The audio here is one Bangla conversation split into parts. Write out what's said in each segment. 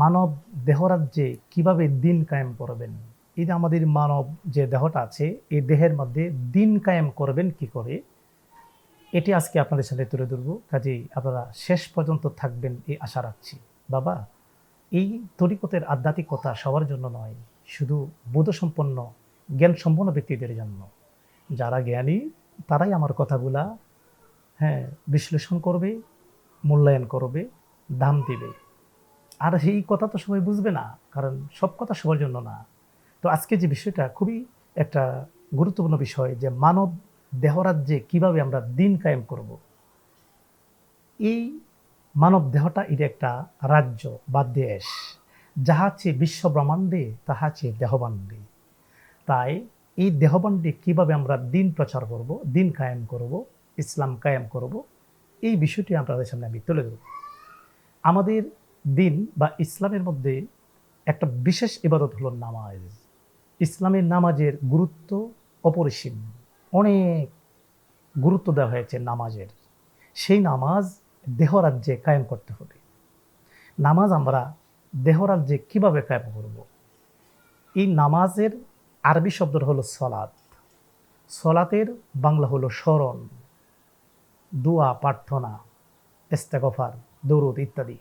মানব দেহরাজ্যে কীভাবে দিন কায়েম করবেন? এই যে আমাদের মানব যে দেহটা আছে, এই দেহের মধ্যে দিন কায়েম করবেন কি করে? এটি আজকে আপনাদের সাথে তুলে ধরবো। কাজেই আপনারা শেষ পর্যন্ত থাকবেন এই আশা রাখছি। বাবা, এই তরিকতের আধ্যাত্মিকতা সবার জন্য নয়, শুধু বোধসম্পন্ন জ্ঞান সম্পন্ন ব্যক্তিদের জন্য। যারা জ্ঞানী, তারাই আমার কথাগুলা হ্যাঁ বিশ্লেষণ করবে, মূল্যায়ন করবে দাম দিবে। আর এই কথা তো সবাই বুঝবে না, কারণ সব কথা সবার জন্য না। তো আজকে যে বিষয়টা খুবই একটা গুরুত্বপূর্ণ বিষয় যে মানব দেহরাজ্যে কীভাবে আমরা দিন কায়েম করব। এই মানব দেহটা এটা একটা রাজ্য বা দেশ। যাহা চেয়ে বিশ্ব ব্রহ্মাণ্ডে, তাহা চেয়ে দেহবাণ্ডে তাই এই দেহবাণ্ডে কীভাবে আমরা দিন প্রচার করব, দিন কায়েম করব, ইসলাম কায়েম করব, এই বিষয়টি আপনাদের সামনে আমি তুলে ধরব। আমাদের দিন বা ইসলামের মধ্যে একটা বিশেষ ইবাদত হলো নামাজ। ইসলামের নামাজের গুরুত্ব অপরিসীম। অনেক গুরুত্ব দেওয়া হয়েছে নামাজের। সেই নামাজ দেহরাজ্যে কায়েম করতে হবে। নামাজ আমরা দেহরাজ্যে কীভাবে কায়েম করব? এই নামাজের আরবি শব্দ হলো সলাৎ। সলাতের বাংলা হলো স্মরণ, দোয়া, প্রার্থনা, ইস্তেগফার, দৌরদ ইত্যাদি।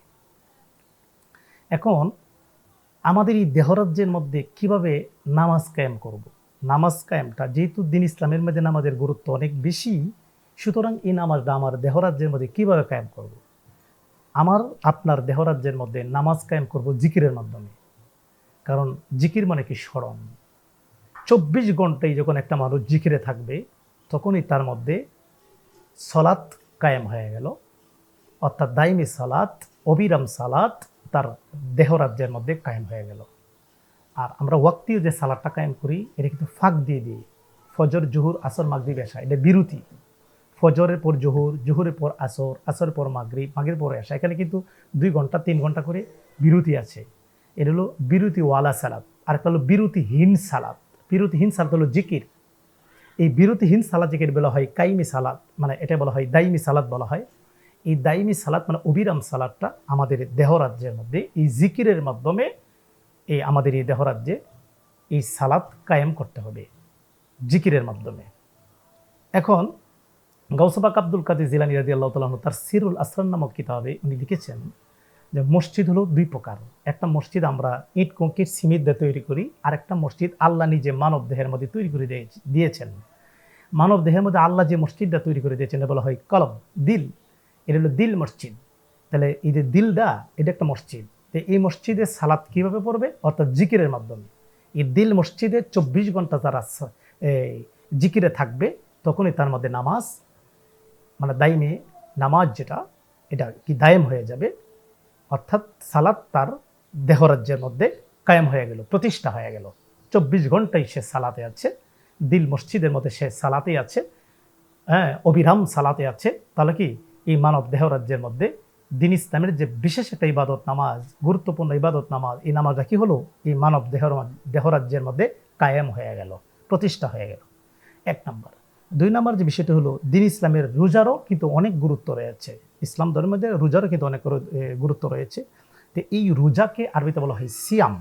এখন আমাদের এই দেহরাজ্যের মধ্যে কীভাবে নামাজ কায়েম করব। নামাজ কায়েমটা যেহেতু দিন ইসলামের মধ্যে নামাজের গুরুত্ব অনেক বেশি, সুতরাং এই নামাজটা আমার দেহরাজ্যের মধ্যে কীভাবে কায়েম করব। আমার, আপনার দেহরাজ্যের মধ্যে নামাজ কায়েম করব জিকিরের মাধ্যমে কারণ জিকির মানে কি স্মরণ চব্বিশ ঘন্টায় যখন একটা মানুষ জিকিরে থাকবে, তখনই তার মধ্যে সলাৎ কায়েম হয়ে গেল অর্থাৎ দাইমি সালাত, অবিরাম সালাত তার দেহরাজ্যের মধ্যে কায়েম হয়ে গেল। আর আমরা ওয়াক্তিও যে সালাদটা কায়েম করি, এটা কিন্তু ফাঁক দিয়ে দিই। ফজর, জুহুর, আসর, মাগরিব এসা এটা বিরতি। ফজরের পর জহুর, জহুরের পর আসর, আসরের পর মাগরিব মাগরিব পর এসা এখানে কিন্তু দুই ঘণ্টা, তিন ঘণ্টা করে বিরতি আছে। এটা হলো বিরতিওয়ালা সালাদ। আর একটা হলো বিরতিহীন সালাদ। বিরতিহীন সালাদ হলো জিকির। এই বিরতিহীন সালাদ জিকির বলা হয় কাইমি সালাদ। মানে এটা বলা হয় দাইমি সালাদ বলা হয়। এই দাইমি সালাদ মানে অবিরাম সালাদটা আমাদের দেহরাজ্যের মধ্যে, এই জিকিরের মাধ্যমে এই আমাদের এই দেহরাজ্যে এই সালাদ কায়েম করতে হবে, জিকিরের মাধ্যমে। এখন গৌসবাক আব্দুল কাদের জিলানি রাজি আল্লাহ তালন তার সিরুল আসরান নামক কিতাবে উনি লিখেছেন যে মসজিদ হলো দুই প্রকার। একটা মসজিদ আমরা ইট কঙ্কির সিমিত দিয়ে তৈরি করি আর একটা মসজিদ আল্লাহ নিজে মানব দেহের মধ্যে তৈরি করে দিয়ে- দিয়েছেন। মানব দেহের মধ্যে আল্লাহ যে মসজিদটা তৈরি করে দিয়েছেন বলা হয় কলম দিল। এটা হলো দিল মসজিদ। তাহলে এই যে দিলটা এটা একটা মসজিদ। তো এই মসজিদে সালাত কীভাবে পড়বে? অর্থাৎ জিকিরের মাধ্যমে। এই দিল মসজিদে চব্বিশ ঘণ্টা তারা জিকিরে থাকবে, তখনই তার মধ্যে নামাজ মানে দাইমে নামাজ যেটা, এটা কি দায়েম হয়ে যাবে। অর্থাৎ সালাত তার দেহরাজ্যের মধ্যে কায়েম হয়ে গেল, প্রতিষ্ঠা হয়ে গেল। চব্বিশ ঘন্টাই সে সালাতে আছে। দিল মসজিদের মধ্যে সে সালাতে আছে। হ্যাঁ অবিরাম সালাতে আছে। তাহলে কি? এই মানব দেহরাজ্যের মধ্যে দিন ইসলামের যে বিশেষ একটা ইবাদত নামাজ, গুরুত্বপূর্ণ ইবাদত নামাজ, এই নামাজটা কি হলো এই মানব দেহর দেহরাজ্যের মধ্যে কায়েম হয়ে গেল, প্রতিষ্ঠা হয়ে গেল। এক নম্বর। দুই নম্বর যে বিষয়টি হলো, দিন ইসলামের রোজারও কিন্তু অনেক গুরুত্ব রয়েছে। ইসলাম ধর্মের মধ্যে রোজারও কিন্তু অনেক গুরুত্ব রয়েছে। তো এই রোজাকে আরবিতে বলা হয় সিয়াম।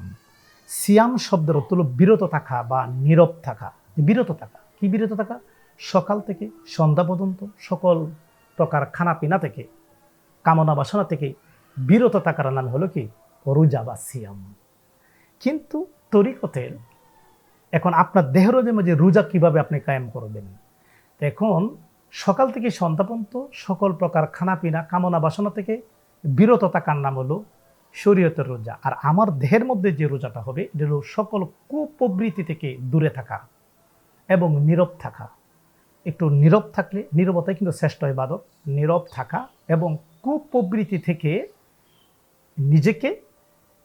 সিয়াম শব্দের অর্থ হলো বিরত থাকা বা নীরব থাকা। বিরত থাকা। কি বিরত থাকা? সকাল থেকে সন্ধ্যা পর্যন্ত সকল প্রকার খানাপিনা থেকে, কামনা বাসনা থেকে বিরত থাকার নাম হলো কি? রোজা বা সিয়াম। কিন্তু তরিকতের এখন আপনার দেহরোজের মধ্যে রোজা কীভাবে আপনি কায়েম করবেন? এখন সকাল থেকে সন্ধ্যা পর্যন্ত সকল প্রকার খানাপিনা, কামনা বাসনা থেকে বিরত থাকার নাম হলো শরীয়তের রোজা। আর আমার দেহের মধ্যে যে রোজাটা হবে, এটা হলো সকল কুপ্রবৃত্তি থেকে দূরে থাকা এবং নীরব থাকা। একটু নীরব থাকলে, নীরবতাই কিন্তু শ্রেষ্ঠ ইবাদত। নীরব থাকা এবং কুপ্রবৃত্তি থেকে নিজেকে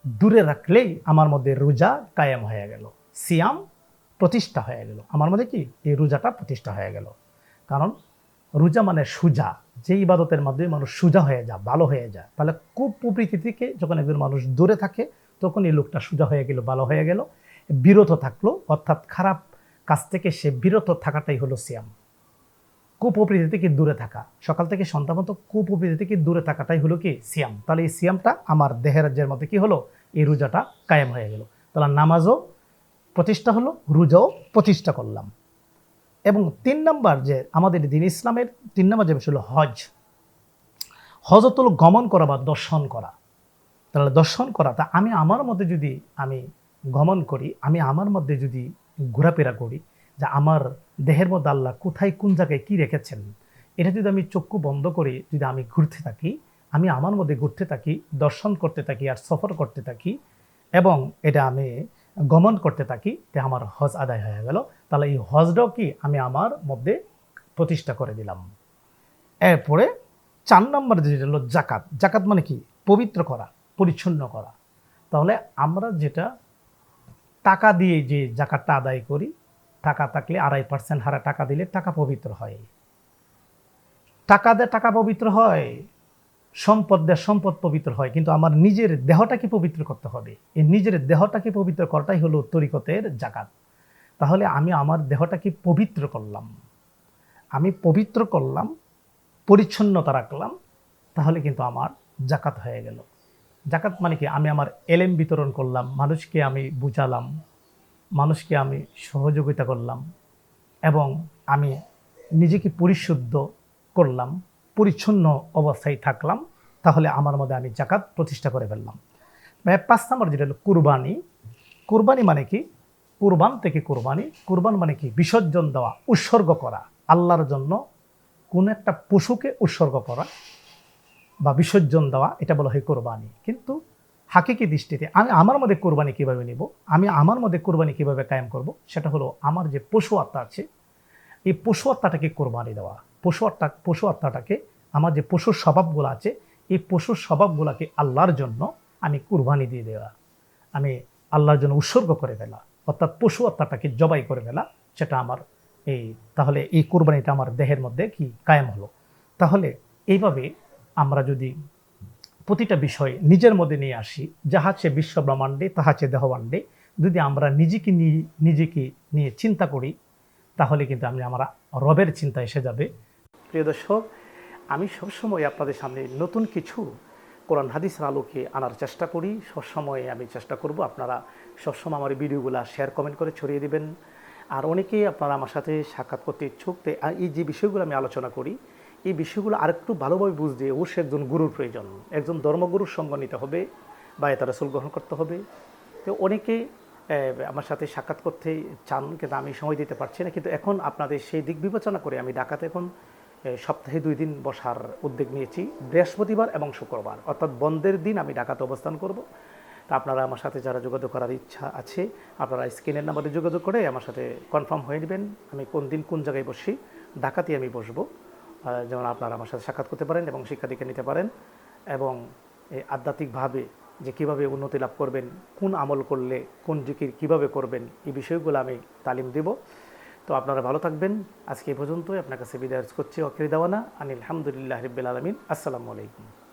দূরে রাখলেই আমার মধ্যে রোজা কায়েম হয়ে গেল। সিয়াম প্রতিষ্ঠা হয়ে গেল। আমার মধ্যে কি? এই রোজাটা প্রতিষ্ঠা হয়ে গেল। কারণ রোজা মানে সুজা। যে ইবাদতের মাধ্যমে মানুষ সুজা হয়ে যায়, ভালো হয়ে যায়। তাহলে কুপ্রবৃত্তি থেকে যখন একজন মানুষ দূরে থাকে, তখন এই লোকটা সুজা হয়ে গেল, ভালো হয়ে গেল, বিরত থাকল। অর্থাৎ খারাপ কাজ থেকে সে বিরত থাকাটাই হলো সিয়াম। কুপ্রবৃত্তি থেকে দূরে থাকা? সকাল থেকে সন্ধ্যা পর্যন্ত কুপ্রবৃত্তি থেকে দূরে থাকাটাই হলো কি সিয়াম? তাহলে এই সিয়ামটা আমার দেহের রাজ্যের মধ্যে কি হলো? এই রোজাটা কায়েম হয়ে গেল। তাহলে নামাজও প্রতিষ্ঠা হলো, রোজাও প্রতিষ্ঠা করলাম। এবং তিন নম্বর যে আমাদের দিন ইসলামের তিন নম্বর যে বিষয় হলো হজ। হজত হলো গমন করা বা দর্শন করা। তাহলে দর্শন করা, তা আমি আমার মধ্যে যদি আমি গমন করি, আমি আমার মধ্যে যদি ঘোরাফেরা করি যে আমার দেহের মধ্যে আল্লাহ কোথায় কোন জায়গায় কি রেখেছেন, এটা যদি আমি চক্ষু বন্ধ করে যদি আমি ঘুরতে থাকি, আমি আমার মধ্যে ঘুরতে থাকি, দর্শন করতে থাকি আর সফর করতে থাকি এবং এটা আমি গমন করতে থাকি, তে আমার হজ আদায় হয়ে গেল, তাহলে এই হজটাও কি আমি আমার মধ্যে প্রতিষ্ঠা করে দিলাম। এরপরে চার নম্বর যেটা হলো জাকাত জাকাত মানে কি? পবিত্র করা, পরিচ্ছন্ন করা। তাহলে আমরা যেটা টাকা দিয়ে যে জাকাতটা আদায় করি টাকা থাকলে আড়াই পার্সেন্ট হারে টাকা দিলে টাকা পবিত্র হয়। টাকা দিয়ে টাকা পবিত্র হয়, সম্পদ দিয়ে সম্পদ পবিত্র হয়, কিন্তু আমার নিজের দেহটাকে পবিত্র করতে হবে। এই নিজের দেহটাকে পবিত্র করাটাই হলো তরিকতের জাকাত। তাহলে আমি আমার দেহটাকে পবিত্র করলাম। আমি পবিত্র করলাম, পরিচ্ছন্নতা রাখলাম, তাহলে কিন্তু আমার জাকাত হয়ে গেল। জাকাত মানে কি? আমি আমার এলেম বিতরণ করলাম, মানুষকে আমি বুঝালাম মানুষকে আমি সহযোগিতা করলাম এবং আমি নিজেকে পরিশুদ্ধ করলাম, পরিচ্ছন্ন অবস্থায় থাকলাম, তাহলে আমার মধ্যে আমি জাকাত প্রতিষ্ঠা করে ফেললাম। পাঁচ নম্বর যেটা হলো কুরবানি। কুরবানি মানে কি? কুরবান থেকে কুরবানি, কুরবান মানে কি? বিসর্জন দেওয়া, উৎসর্গ করা, আল্লাহর জন্য কোন একটা পশুকে উৎসর্গ করা বা বিসর্জন দেওয়া, এটা বলা হয় কোরবানি। কিন্তু হাকিকি দৃষ্টিতে আমি আমার মধ্যে কোরবানি কীভাবে নিব? আমি আমার মধ্যে কোরবানি কীভাবে কায়েম করব? সেটা হলো আমার যে পশু আত্মা আছে, এই পশু আত্মাটাকে কোরবানি দেওয়া। পশু আত্মা, পশু আত্মাটাকে, আমার যে পশুর স্বভাবগুলো আছে, এই পশুর স্বভাবগুলোকে আল্লাহর জন্য আমি কুরবানি দিয়ে দেওয়া। আমি আল্লাহর জন্য উৎসর্গ করে ফেলা, অর্থাৎ পশু আত্মাটাকে জবাই করে ফেলা, সেটা আমার এই, তাহলে এই কোরবানিটা আমার দেহের মধ্যে কি কায়েম হলো? তাহলে এইভাবে আমরা যদি প্রতিটা বিষয় নিজের মধ্যে নিয়ে আসি। যাহা আছে বিশ্ব ব্রহ্মাণ্ডে তাহা আছে দেহবাণ্ডে যদি আমরা নিজেকে নিয়ে নিজেকে নিয়ে চিন্তা করি, তাহলে কিন্তু আমি আমরা রবের চিন্তা এসে যাবে। প্রিয় দর্শক, আমি সবসময় আপনাদের সামনে নতুন কিছু কোরআন হাদিসের আলোকে আনার চেষ্টা করি। সবসময় আমি চেষ্টা করব আপনারা সবসময় আমার ভিডিওগুলো শেয়ার কমেন্ট করে ছড়িয়ে দেবেন। আর অনেকেই আপনারা আমার সাথে সাক্ষাৎ করতে ইচ্ছুক এই যে বিষয়গুলো আমি আলোচনা করি এই বিষয়গুলো আরেকটু ভালোভাবে বুঝতে অবশ্যই একজন গুরুর প্রয়োজন। একজন ধর্মগুরুর সঙ্গ নিতে হবে বা এটা রসুল গ্রহণ করতে হবে। তো অনেকে আমার সাথে সাক্ষাৎ করতে চান, কিন্তু আমি সময় দিতে পারছি না। কিন্তু এখন আপনাদের সেই দিক বিবেচনা করে আমি ঢাকাতে এখন সপ্তাহে দুই দিন বসার উদ্যোগ নিয়েছি। বৃহস্পতিবার এবং শুক্রবার। অর্থাৎ বন্ধের দিন আমি ঢাকাতে অবস্থান করব। তা আপনারা আমার সাথে যারা যোগাযোগ করার ইচ্ছা আছে, আপনারা স্ক্রিনের নাম্বারে যোগাযোগ করে আমার সাথে কনফার্ম হয়ে নেবেন। আমি কোন দিন কোন জায়গায় বসি ঢাকাতে আমি বসবো। যেমন আপনারা আমার সাথে সাক্ষাৎ করতে পারেন এবং শিক্ষা দীক্ষা নিতে পারেন এবং এই আধ্যাত্মিকভাবে যে কীভাবে উন্নতি লাভ করবেন, কোন আমল করলে, কোন জিকির কীভাবে করবেন, এই বিষয়গুলো আমি তালিম দেব। তো আপনারা ভালো থাকবেন। আজকে এই পর্যন্তই। আপনার কাছে বিদায় করছি। অকির দেওয়ানা। আনিল আলহামদুলিল্লাহ রবিল আলমিন। আসসালামু আলাইকুম।